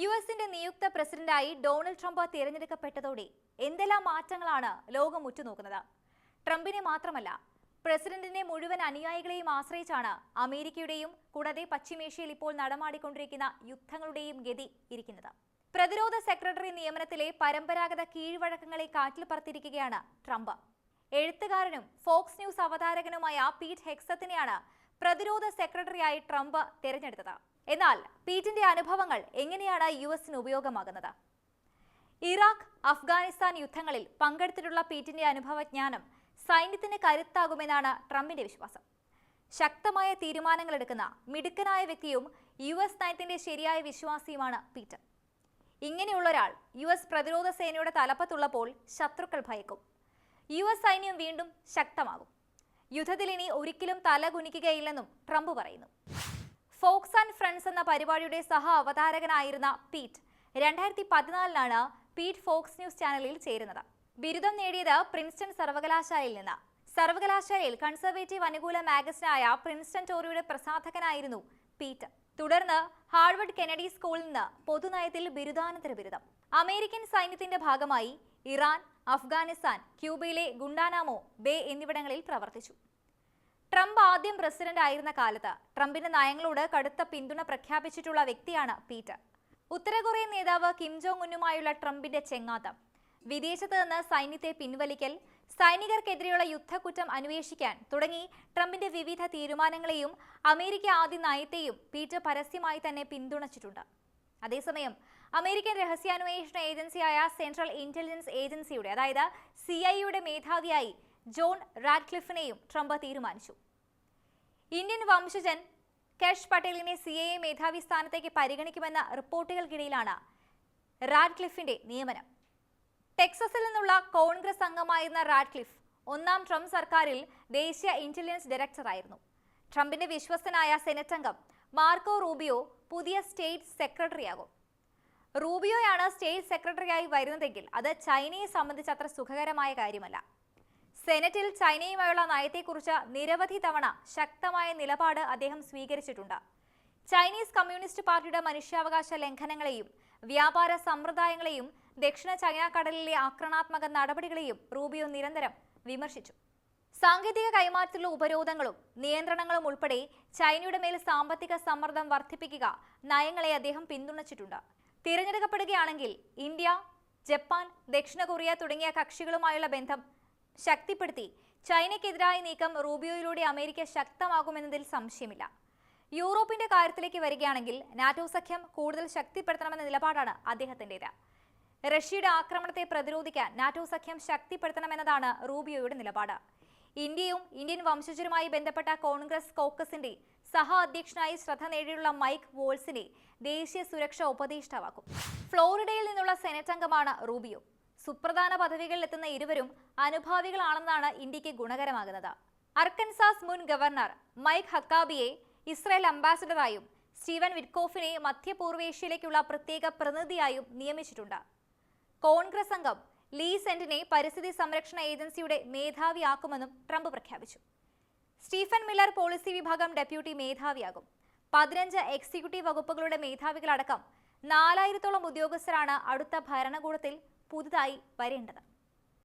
U എസിന്റെ നിയുക്ത പ്രസിഡന്റായി ഡൊണാൾഡ് ട്രംപ് തിരഞ്ഞെടുക്കപ്പെട്ടതോടെ എന്തെല്ലാം മാറ്റങ്ങളാണ് ലോകം ഉറ്റുനോക്കുന്നത്? ട്രംപിനെ മാത്രമല്ല പ്രസിഡന്റിനെ മുഴുവൻ അനുയായികളെയും ആശ്രയിച്ചാണ് അമേരിക്കയുടെയും കൂടാതെ പശ്ചിമേഷ്യയിൽ ഇപ്പോൾ നടമാടിക്കൊണ്ടിരിക്കുന്ന യുദ്ധങ്ങളുടെയും ഗതി ഇരിക്കുന്നത്. പ്രതിരോധ സെക്രട്ടറി നിയമനത്തിലെ പരമ്പരാഗത കീഴ്വഴക്കങ്ങളെ കാറ്റിൽ പറത്തിരിക്കുകയാണ് ട്രംപ്. എഴുത്തുകാരനും ഫോക്സ് ന്യൂസ് അവതാരകനുമായ പീറ്റ് ഹെക്സത്തിനെയാണ് പ്രതിരോധ സെക്രട്ടറിയായി ട്രംപ് തിരഞ്ഞെടുത്തത്. എന്നാൽ പീറ്റിന്റെ അനുഭവങ്ങൾ എങ്ങനെയാണ് യു എസിന് ഉപയോഗമാകുന്നത്? ഇറാഖ് അഫ്ഗാനിസ്ഥാൻ യുദ്ധങ്ങളിൽ പങ്കെടുത്തിട്ടുള്ള പീറ്റിന്റെ അനുഭവജ്ഞാനം സൈന്യത്തിന് കരുത്താകുമെന്നാണ് ട്രംപിന്റെ വിശ്വാസം. ശക്തമായ തീരുമാനങ്ങൾ എടുക്കുന്ന മിടുക്കനായ വ്യക്തിയും യു എസ് നയത്തിന്റെ ശരിയായ വിശ്വാസിയുമാണ് പീറ്റർ. ഇങ്ങനെയുള്ള ഒരാൾ യു എസ് പ്രതിരോധ സേനയുടെ തലപ്പത്തുള്ളപ്പോൾ ശത്രുക്കൾ ഭയക്കും. യു എസ് സൈന്യം വീണ്ടും ശക്തമാകും. യുദ്ധത്തിൽ ഇനി ഒരിക്കലും തല കുനിക്കുകയില്ലെന്നും ട്രംപ് പറയുന്നു. ഫോക്സ് എന്ന പരിപാടിയുടെ സഹ അവതാരകനായിരുന്ന പീറ്റ്. രണ്ടായിരത്തി പതിനാലിനാണ് പീറ്റ് ഫോക്സ് ന്യൂസ് ചാനലിൽ ചേരുന്നത്. ബിരുദം നേടിയത് പ്രിൻസ്റ്റൺ സർവകലാശാലയിൽ നിന്ന്. സർവകലാശാലയിൽ കൺസർവേറ്റീവ് അനുകൂല മാഗസിനായ പ്രിൻസ്റ്റൺ ടോറിയുടെ പ്രസാധകനായിരുന്നു പീറ്റ്. തുടർന്ന് ഹാർവർഡ് കെനഡി സ്കൂളിൽ നിന്ന് പൊതുനയത്തിൽ ബിരുദാനന്തര ബിരുദം. അമേരിക്കൻ സൈന്യത്തിന്റെ ഭാഗമായി ഇറാൻ അഫ്ഗാനിസ്ഥാൻ ക്യൂബയിലെ ഗുണ്ടാനാമോ ബേ എന്നിവിടങ്ങളിൽ പ്രവർത്തിച്ചു. ട്രംപ് ആദ്യം പ്രസിഡന്റ് ആയിരുന്ന കാലത്ത് ട്രംപിന്റെ നയങ്ങളോട് കടുത്ത പിന്തുണ പ്രഖ്യാപിച്ചിട്ടുള്ള വ്യക്തിയാണ് പീറ്റർ. ഉത്തര കൊറിയൻ നേതാവ് കിം ജോങ് ഉന്നുമായുള്ള ട്രംപിന്റെ ചെങ്ങാത്തം. വിദേശത്ത് നിന്ന് സൈന്യത്തെ പിൻവലിക്കൽ സൈനികർക്കെതിരെയുള്ള യുദ്ധക്കുറ്റം അന്വേഷിക്കാൻ തുടങ്ങി ട്രംപിന്റെ വിവിധ തീരുമാനങ്ങളെയും അമേരിക്ക ആദ്യ നയത്തെയും പീറ്റർ പരസ്യമായി തന്നെ പിന്തുണച്ചിട്ടുണ്ട്. അതേസമയം അമേരിക്കൻ രഹസ്യാന്വേഷണ ഏജൻസിയായ സെൻട്രൽ ഇന്റലിജൻസ് ഏജൻസിയുടെ അതായത് സി ഐയുടെ മേധാവിയായി ജോൺ റാഡ്ക്ലിഫിനെയും ട്രംപ് തീരുമാനിച്ചു. ഇന്ത്യൻ വംശജൻ കേഷ് പട്ടേലിനെ സി എ മേധാവി സ്ഥാനത്തേക്ക് പരിഗണിക്കുമെന്ന റിപ്പോർട്ടുകൾക്കിടയിലാണ് റാഡ്ക്ലിഫിന്റെ നിയമനം. ടെക്സസിൽ നിന്നുള്ള കോൺഗ്രസ് അംഗമായിരുന്ന റാഡ്ക്ലിഫ് ഒന്നാം ട്രംപ് സർക്കാരിൽ ദേശീയ ഇന്റലിജൻസ് ഡയറക്ടറായിരുന്നു. ട്രംപിന്റെ വിശ്വസ്തനായ സെനറ്റ് അംഗം മാർക്കോ റൂബിയോ പുതിയ സ്റ്റേറ്റ് സെക്രട്ടറിയാകും. റൂബിയോയാണ് സ്റ്റേറ്റ് സെക്രട്ടറിയായി വരുന്നതെങ്കിൽ അത് ചൈനയെ സംബന്ധിച്ച് അത്ര സുഖകരമായ കാര്യമല്ല. സെനറ്റിൽ ചൈനയുമായുള്ള നയത്തെക്കുറിച്ച് നിരവധി തവണ ശക്തമായ നിലപാട് അദ്ദേഹം സ്വീകരിച്ചിട്ടുണ്ട്. ചൈനീസ് കമ്മ്യൂണിസ്റ്റ് പാർട്ടിയുടെ മനുഷ്യാവകാശ ലംഘനങ്ങളെയും വ്യാപാര സമ്പ്രദായങ്ങളെയും ദക്ഷിണ ചൈന കടലിലെ ആക്രമണാത്മക നടപടികളെയും റൂബിയോ നിരന്തരം വിമർശിച്ചു. സാങ്കേതിക കൈമാറ്റത്തിലുള്ള ഉപരോധങ്ങളും നിയന്ത്രണങ്ങളും ഉൾപ്പെടെ ചൈനയുടെ മേൽ സാമ്പത്തിക സമ്മർദ്ദം വർദ്ധിപ്പിക്കുക നയങ്ങളെ അദ്ദേഹം പിന്തുണച്ചിട്ടുണ്ട്. തിരഞ്ഞെടുക്കപ്പെടുകയാണെങ്കിൽ ഇന്ത്യ ജപ്പാൻ ദക്ഷിണ കൊറിയ തുടങ്ങിയ കക്ഷികളുമായുള്ള ബന്ധം ശക്തിപ്പെടുത്തി. ചൈനയ്ക്കെതിരായ നീക്കം റൂബിയോയിലൂടെ അമേരിക്ക ശക്തമാകുമെന്നതിൽ സംശയമില്ല. യൂറോപ്പിന്റെ കാര്യത്തിലേക്ക് വരികയാണെങ്കിൽ നാറ്റോ സഖ്യം കൂടുതൽ ശക്തിപ്പെടുത്തണമെന്ന നിലപാടാണ് അദ്ദേഹത്തിന്റെത് റഷ്യയുടെ ആക്രമണത്തെ പ്രതിരോധിക്കാൻ നാറ്റോ സഖ്യം ശക്തിപ്പെടുത്തണമെന്നതാണ് റൂബിയോയുടെ നിലപാട്. ഇന്ത്യയും ഇന്ത്യൻ വംശജരുമായി ബന്ധപ്പെട്ട കോൺഗ്രസ് കോക്കസിന്റെ സഹ അധ്യക്ഷനായി ശ്രദ്ധ നേടിയുള്ള മൈക്ക് വോൾസിനെ ദേശീയ സുരക്ഷാ ഉപദേഷ്ടാവാക്കും. ഫ്ലോറിഡയിൽ നിന്നുള്ള സെനറ്റ് അംഗമാണ് റൂബിയോ. സുപ്രധാന പദവികളിൽ എത്തുന്ന ഇരുവരും അനുഭാവികളാണെന്നാണ് ഇന്ത്യയ്ക്ക് ഗുണകരമാകുന്നത്. അർക്കൻസാസ് മുൻ ഗവർണർ മൈക്ക് ഹക്കാബിയെ ഇസ്രായേൽ അംബാസിഡറായും സ്റ്റീവൻ വിറ്റ്കോഫിനെ മധ്യപൂർവേഷ്യയിലേക്കുള്ള പ്രത്യേക പ്രതിനിധിയായും നിയമിച്ചിട്ടുണ്ട്. കോൺഗ്രസ് അംഗം ലീ സെന്റിനെ പരിസ്ഥിതി സംരക്ഷണ ഏജൻസിയുടെ മേധാവിയാക്കുമെന്നും ട്രംപ് പ്രഖ്യാപിച്ചു. സ്റ്റീഫൻ മില്ലർ പോളിസി വിഭാഗം ഡെപ്യൂട്ടി മേധാവിയാകും. പതിനഞ്ച് എക്സിക്യൂട്ടീവ് വകുപ്പുകളുടെ മേധാവികളടക്കം നാലായിരത്തോളം ഉദ്യോഗസ്ഥരാണ് അടുത്ത ഭരണകൂടത്തിൽ പുതുതായി വരേണ്ടത്.